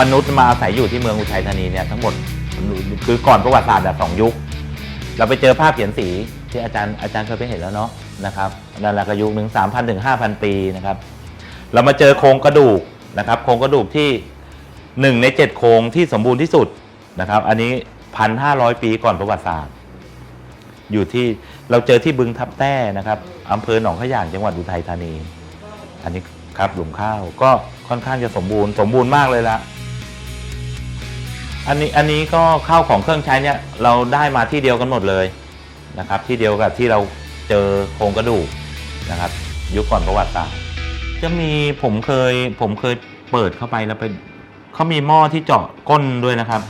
มนุษย์มาอาศัยอยู่ที่เมืองอุทัยธานีเนี่ยทั้งหมดคือก่อนประวัติศาสตร์อะสองยุค เราไปเจอภาพเขียนสีที่อาจารย์อาจารย์เคยไปเห็นแล้วเนาะนะครับนั่นแหละก็ยุคหนึ่งสามพันถึงห้าพันปีนะครับ เรามาเจอโครงกระดูกนะครับ โครงกระดูกที่หนึ่งในเจ็ดโครงที่สมบูรณ์ที่สุดนะครับ อันนี้พันห้าร้อยปีก่อนประวัติศาสตร์ อยู่ที่เราเจอที่บึงทับแต้นะครับอำเภอหนองขยางจังหวัดอุทัยธานี อันนี้ครับหลุมข้าวก็ค่อนข้างจะสมบูรณ์สมบูรณ์มากเลยละ อันนี้อันนี้ก็ข้าวของเครื่องใช้เนี่ยเราได้มาที่เดียวกันหมดเลยนะครับ ที่เดียวกับที่เราเจอโครงกระดูกนะครับ ยุคก่อนประวัติศาสตร์จะมีผมเคยผมเคยเปิดเข้าไปแล้วไปเขามีหม้อที่เจาะก้นด้วยนะครับ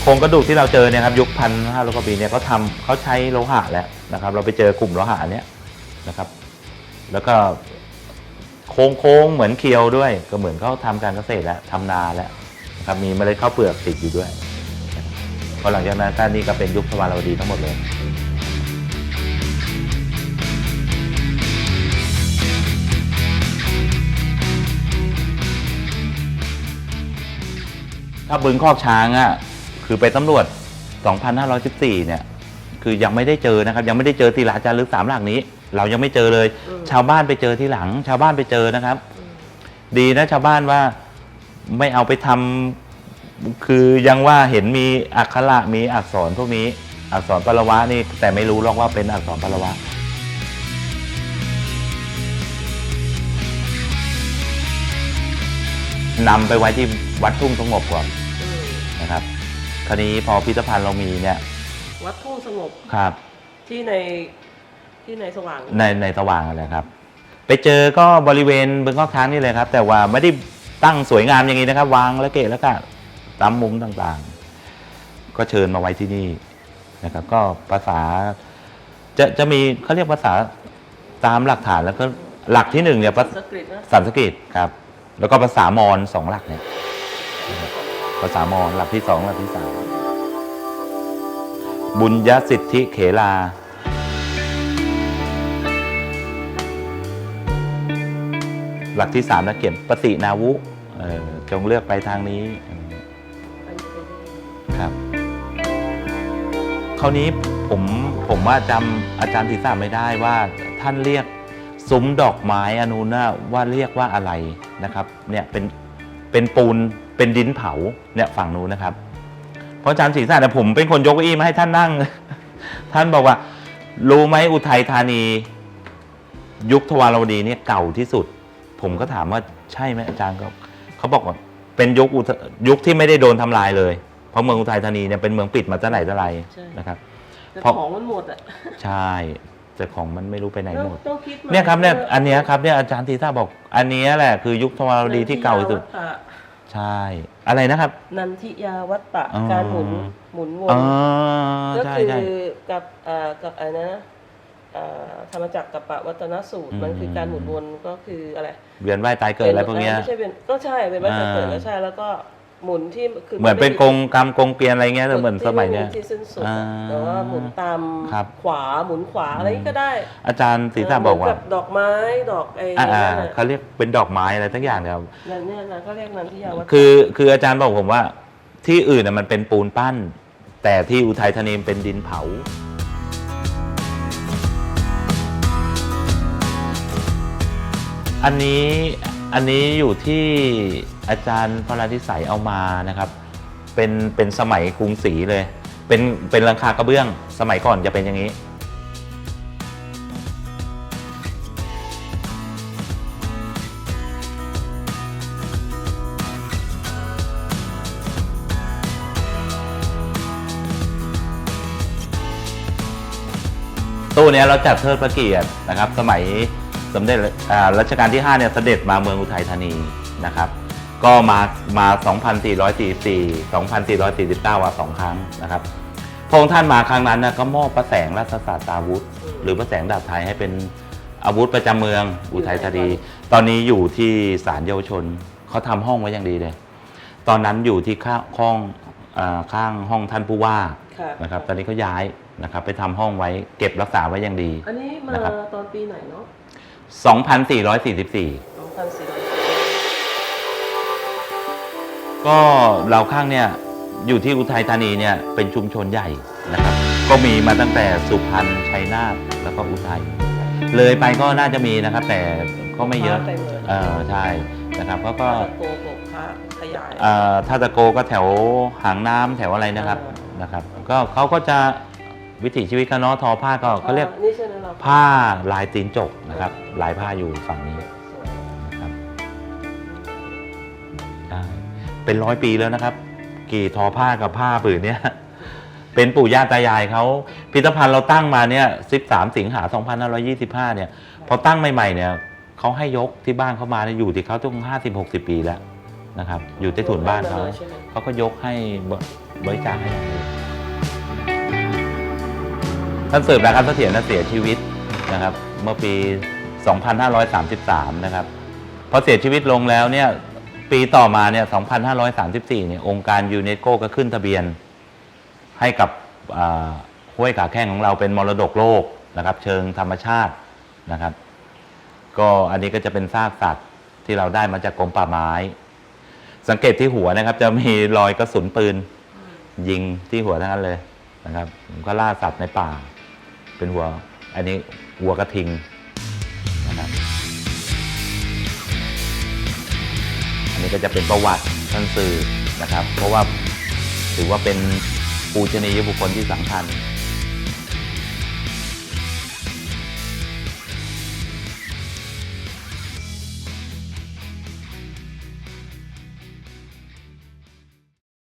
โครงกระดูกที่เราเจอเนี่ยครับยุคพันห้าร้อยกว่าปีเนี่ยเขาทำเขาใช้โลหะแล้วนะครับ เราไปเจอกลุ่มโลหะเนี้ยนะครับ แล้วก็ โค้งโค้งๆเหมือนเคียวด้วย ก็เหมือนเขาทำการเกษตรแล้วทำนาแล้วนะครับมีเมล็ดข้าวเปลือกติดอยู่ด้วยพอหลังจากนั้นก็นี่ก็เป็นยุคทวารวดีทั้งหมดเลยถ้าบึงคอกช้างอะคือไปตำรวจ 2514 เนี่ย คือยังไม่ได้เจอนะครับ ยังไม่ได้เจอศิลาจารึกสามหลักนี้ เรายังไม่เจอเลย อืม ชาวบ้านไปเจอที่หลัง ชาวบ้านไปเจอนะครับ ดีนะชาวบ้านว่าไม่เอาไปทำคือยังว่าเห็นมีอักขระมีอักษรพวกนี้ อักษรปรวะนี่แต่ไม่รู้หรอกว่าเป็นอักษรปรวะ นำไปไว้ที่วัดทุ่งสงบก่อนอืมนะครับ คราวนี้พอพิพิธภัณฑ์เรามีเนี่ยวัดทุ่งสงบครับ ที่ใน ที่ในสว่างในในสว่างอะไรครับ ไปเจอก็บริเวณบึงข้อค้างนี่เลยครับ แต่ว่าไม่ได้ตั้งสวยงามอย่างนี้นะครับ วางแล้วเกะแล้วก็ตามมุมต่างๆ ก็เชิญมาไว้ที่นี่นะครับ ก็ภาษา จะจะมีเขาเรียกภาษาตามหลักฐานแล้วก็หลักที่หนึ่งเนี่ยภาสกฤตนะสันสกฤตครับ แล้วก็ภาษามอญสองหลักเนี่ยภาษามอญหลักที่สองหลักที่สามบุญยสิทธิเขลา หลักที่สามนะเขียนปฏินาวุเอ่อจงเลือกไปทางนี้ครับคราวนี้ผมผมว่าจำอาจารย์ศิษาไม่ได้ว่าท่านเรียกซุ้มดอกไม้อนูน่าว่าเรียกว่าอะไรนะครับเนี่ยเป็นเป็นปูนเป็นดินเผาเนี่ยฝั่งนู้นนะครับเพราะอาจารย์ศรีษะเนี่ยผมเป็นคนยกเก้าอี้มาให้ท่านนั่ง ท่านบอกว่า รู้ไหมอุทัยธานี ยุคทวารวดีเนี่ยเก่าที่สุด ผมก็ถามว่าใช่ไหมอาจารย์ก็เขาบอกว่าเป็นยุคอุทยุคที่ไม่ได้โดนทำลายเลย เพราะเมืองอุทัยธานีเนี่ยเป็นเมืองปิดมาตั้งไหนแต่ไรนะครับ แต่เพราะ ของมันหมดอะใช่แต่ของมันไม่รู้ไปไหนหมด ต้องคิดมาเนี่ยครับเนี่ยอันเนี้ยครับเนี่ยอาจารย์ทีท่าบอก อันเนี้ยแหละคือยุคทวารวดีที่เก่าที่สุดนันทิยวัตตะใช่ อะไรนะครับ นันทิยาวัตตะอ๋อ การหมุนหมุนวน อ๋อก็ใช่คือใช่ กับอ่ากับอะไรนะอ่า ธรรมจักรกับปะวัตนสูตรอืมมันคือการหมุนวนก็คืออะไรเวียนว่ายตายเกิดอะไรพวกเนี้ยไม่ใช่เป็นก็ใช่เป็นวัฏจักรเกิดอ่าแล้วใช่แล้วก็หมุนที่คือเหมือนเป็นกงกรรมกงเกวียนอะไรเงี้ยที่เหมือนสมัยเนี้ยที่สิ้นสุดอ่าแต่ว่าหมุนตามครับขวาหมุนขวาอะไรก็ได้ อาจารย์ศรีษะบอกว่าเหมืนดอกไม้ดอกไอ้อ่านั่อ่านน่ะเขาเรียกเป็นดอกไม้อะไรทั้งอย่างเนี่ยครับนั่นเนี่ยนะเขาเรียกนันทิยาวัตตะคือคืออาจารย์บอกผมว่า ที่อื่นน่ะมันเป็นปูนปั้น แต่ที่อุทัยธานีเป็นดินเผา อันนี้อันนี้อยู่ที่อาจารย์พระราธิสัยเอามานะครับ เป็นเป็นสมัยกรุงศรีเลย เป็นเป็นหลังคากระเบื้อง สมัยก่อนจะเป็นอย่างนี้ตู้นี้เราจัดเทิดพระเกียรตินะครับ สมัย สมเด็จอ่ารัชกาลที่ 5 เนี่ยเสด็จมาเมืองอุทัยธานีนะครับ ก็มามา 2444 2449ว่าสองครั้งนะครับพระองค์ท่านมาครั้งนั้นนะก็มอบประแสงราชสาตราวุธ หรือประแสงดาบไทยให้เป็นอาวุธประจำเมืองอุทัยธานี ตอนนี้อยู่ที่ศาลเยาวชนเขาทำห้องไว้อย่างดีเลย ตอนนั้นอยู่ที่ข้างห้องอ่าข้างห้องท่านผู้ว่าค่ะนะครับ ตอนนี้เขาย้ายนะครับ ไปทำห้องไว้เก็บรักษาไว้อย่างดี อันนี้มานะครับ ตอนปีไหนเนาะ 2444 2400ก็เราข้างเนี่ยอยู่ที่อุทัยธานีเนี่ยเป็นชุมชนใหญ่นะครับ ก็มีมาตั้งแต่สุพรรณชัยนาทแล้วก็อุทัยเลยไปก็น่าจะมีนะครับ แต่ก็ไม่เยอะเต็มเลยเออใช่นะครับก็ก็โกโกค้าขยาย เอ่อถ้าตะโกก็แถวหางน้ำแถวอะไรนะครับอ่านะครับ ก็เขาก็จะ วิถีชีวิตเขาเนาะทอผ้าก็เขาเรียกนี่ใช่ไหมเราผ้าลายตีนจกนะครับ ลายผ้าอยู่ฝั่งนี้สวยนะครับใช่เป็นร้อยปีแล้วนะครับ กี่ทอผ้ากับผ้าผืนเนี้ย เป็นปู่ย่าตายายเขาพิพิธภัณฑ์เราตั้งมาเนี่ย13 สิงหา2525 เนี่ย พอตั้งใหม่ๆเนี่ยเขาให้ยกที่บ้านเขามาเนี่ยอยู่ที่เขาต้อง50-60 ปีแล้วนะครับ อยู่ใต้ถุนบ้านเขา ใช่ไหม เขาก็ยกให้บบริจาคให้เรา ท่านสืบนะครับเสถียรนะเสียชีวิตนะครับเมื่อปี 2533 นะครับพอเสียชีวิตลงแล้วเนี่ยปีต่อมาเนี่ย 2534 เนี่ยองค์การยูเนสโกก็ขึ้นทะเบียน ให้กับห้วยขาแข้งของเราเป็นมรดกโลกนะครับ เชิงธรรมชาตินะครับ ก็อันนี้ก็จะเป็นซากสัตว์ที่เราได้มาจากกรมป่าไม้ สังเกตที่หัวนะครับ จะมีรอยกระสุนปืนยิงที่หัวทั้งนั้นเลยนะครับผมก็ล่าสัตว์ในป่า เป็นหัว อันนี้หัวกระทิงนะครับอันนี้ก็จะเป็นประวัติท่านสื่อนะครับ เพราะว่าถือว่าเป็นปูชนียบุคคลที่สำคัญ